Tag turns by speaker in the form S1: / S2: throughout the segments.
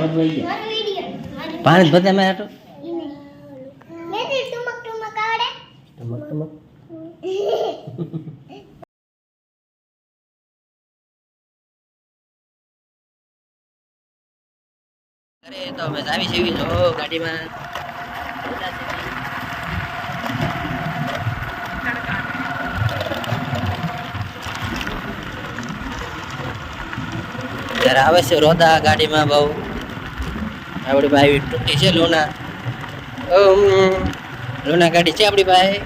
S1: બધું આવી ગયા.
S2: મારો વિડિયો મારો
S1: પાણી જ બધા મેં હાટો?
S2: મેં ટુમક ટુમક આવડે?
S1: ટમક ટમક. અરે તો અમે આવી છે જો ગાડીમાં. ત્યારે આવે છે રોદા ગાડીમાં બહુ. આપણી પાસે ટૂંકી છે લોના લોના ગાડી છે આપણી પાસે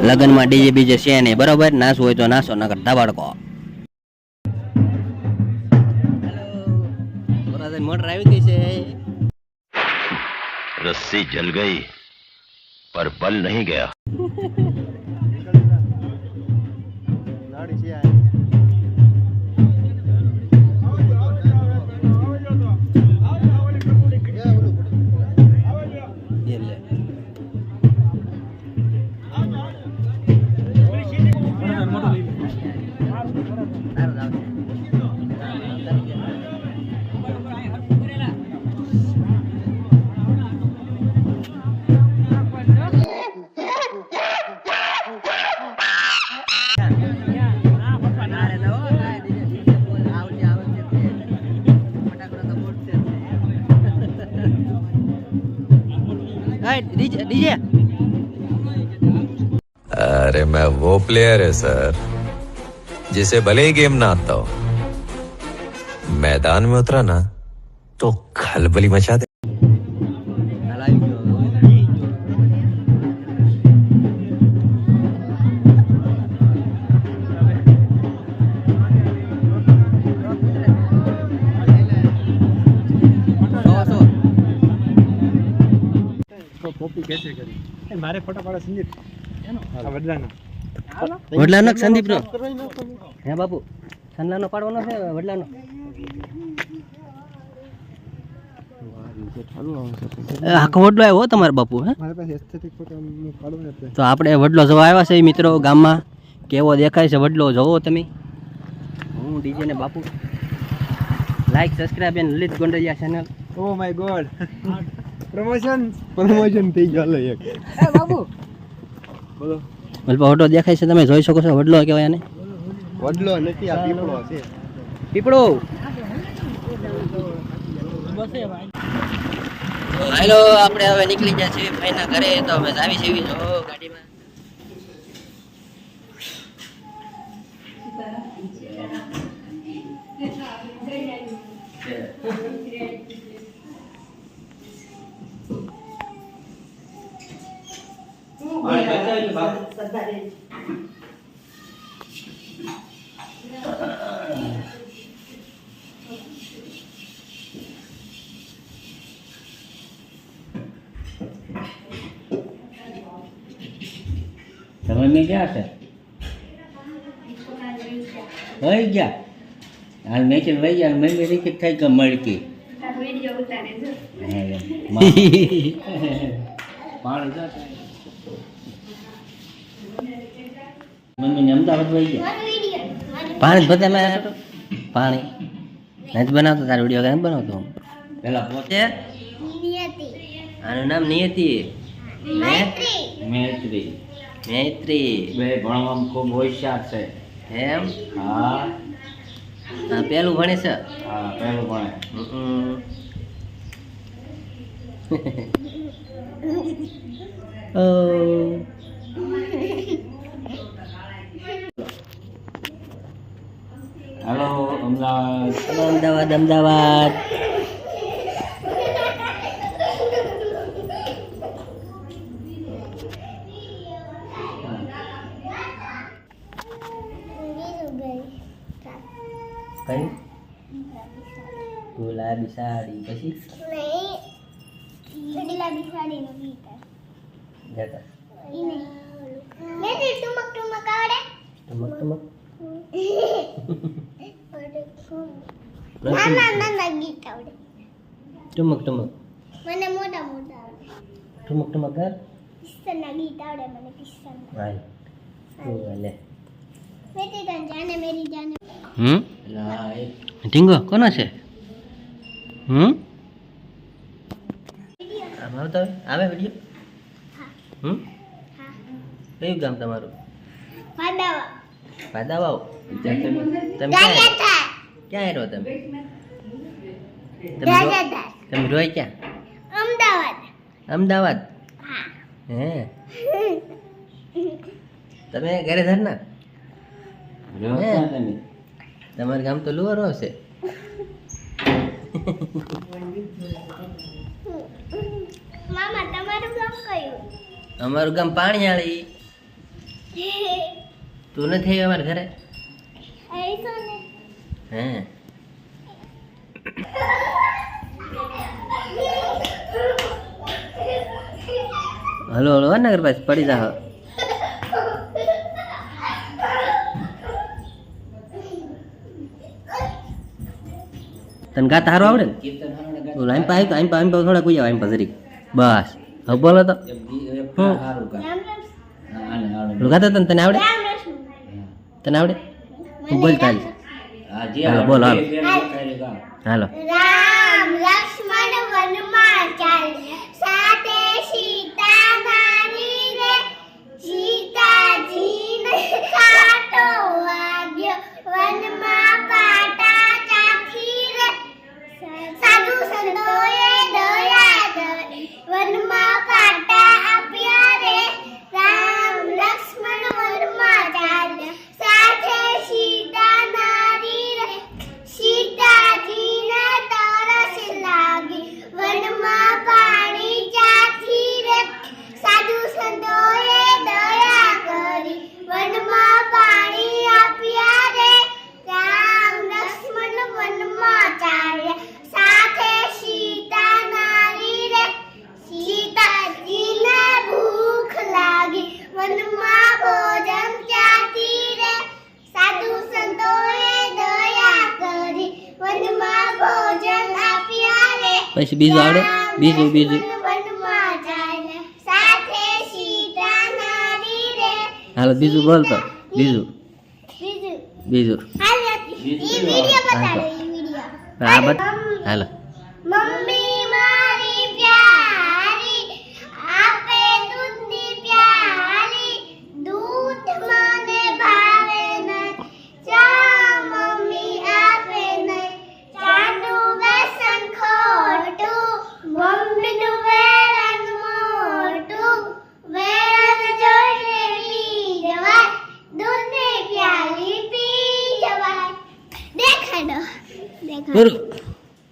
S1: લગ્નમાં ડીજે બીજે છે નહીં બરોબર? નાસ હોય તો નાસો નગર ધબાડકો. મોટર આવી ગઈ છે.
S3: રસ્સી
S1: જલ ગઈ પર પલ નહીં ગયા.
S4: अरे मैं वो प्लेयर है सर जिसे भले ही गेम ना आता हो। मैदान में उतरा ना तो खलबली मचा दे।
S5: મારે ફોટો પાડો સંદીપ આ વડલાનો.
S1: વડલાનો કે સંદીપનો હે બાપુ સંદલાનો પાડવાનો છે વડલાનો? આખો વડલો આવ્યો હો તમારે બાપુ હે?
S5: મારી પાસે એસ્થેટિક ફોટો હું પાડું ને એટલે
S1: તો આપણે વડલો જોવા આવ્યા છે મિત્રો ગામમાં. કેવો દેખાય છે વડલો જોવો તમે. હું ડીજે ને બાપુ. Like subscribe and Lalit Gondaliya channel
S5: oh my god promotion? Promotion થઈ ગયો લે એક. બાબુ. બોલો.
S1: વલપા ઓટો દેખાય છે તમે જોઈ શકો છો વડલો કહેવાય આને
S5: વડલો નથી આ પીપળો છે.
S1: પીપળો. હેલો આપણે હવે નીકળી ગયા છીએ ભાઈના ઘરે તો અમે આવી છીએ. જો ગાડીમાં. તમે મેં ક્યાં છે વહી ગયા હાલ મેં છે વહી ગયા મેં મેં થઈ કે મળકી પાણી મમ્મીને અમદાવાદ વહી ગયા.
S2: મારો વિડિયો મારો
S1: પાણી બધા મેં પાણી. નથી બનાવતો તારો વીડિયો કેમ બનાવતો હું. પેલા પોતે. આનું નામ નિયતિ.
S2: મૈત્રી.
S1: મૈત્રી. મૈત્રી.
S6: બે ભણવામાં ખૂબ હોશિયાર છે.
S1: એમ?
S6: હા.
S1: હા પેલું ભણે છે.
S6: હા પહેલું ભણે.
S1: હમ. ઓ.
S6: અમદાવાદ
S1: હલો અમદાવાદ અમદાવાદ
S2: બીજું ગઈ
S1: કઈ ગુલાબી સાડી પછી
S2: નહીં પેલા બિસાડીનું ગીત
S1: જતા
S2: ઈ નહીં મેં તે ટુમક ટુમક આવડે
S1: ટમક ટમક
S2: ના ના ના ના ગીત આવડે.
S1: ટમક ટમક.
S2: મને મોટા મોટા આવડે.
S1: ટમક ટમક કર.
S2: કિસ્સાના ગીત આવડે મને કિસ્સાના
S1: હાલ તું લે.
S2: મેં તે તને જાને મેરી જાને.
S1: હમ?
S6: એટલે હા
S1: કોનો છે? હમ? આમ આવતો? આવે વીડિયો? હમ?
S2: હા.
S1: કયું ગામ તમારું?
S2: પાડાવા
S1: પાદાવા
S6: વિચાર તમે
S2: રાજાધાર
S1: ક્યાં રહો તમે? તમે રોય ક્યાં?
S2: અમદાવાદ.
S1: અમદાવાદ?
S2: હે.
S1: તમે ઘરે ધરના. તમારું ગામ તો લુવરો હશે.
S2: મામા તમારું ગામ કયું?
S1: અમારું ગામ પાણીયાળી. તું નથી અમારા ઘરે? હે. હલો હલો નગર પાસે પડી જા તને ગાતા સારું આવડે ને?
S6: કીર્તન હારું પાસે
S1: બોલ આમ પાસે આમ પાસે થોડા કોઈ આવે પાસે જરીક બસ. હવે બોલો તો.
S6: હારું
S1: ગાતા. તને તને આવડે? તને આવડે? હું બોલ તાલ
S6: હા, જે
S1: હાલો, હાલો.
S2: રામ લક્ષ્મણ વનમાં
S1: પછી બીજું આવડે? બીજું બીજું.
S2: વનમાં જાય સાથે સીતા નારી રે.
S1: હાલો બીજું બોલ તો. બીજું.
S2: બીજું
S1: બીજું.
S2: હાલ ઈ વિડિયો બતાડો ઈ વિડિયો
S1: આ બત હાલો.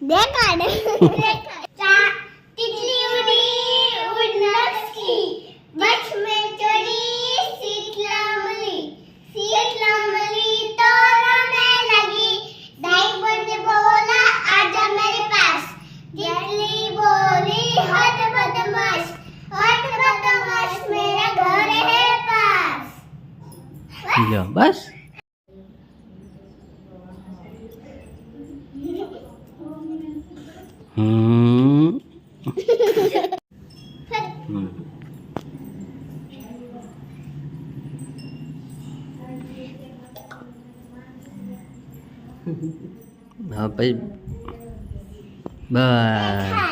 S2: દેખાડો
S1: હમ હમ. હા પછી બસ લે.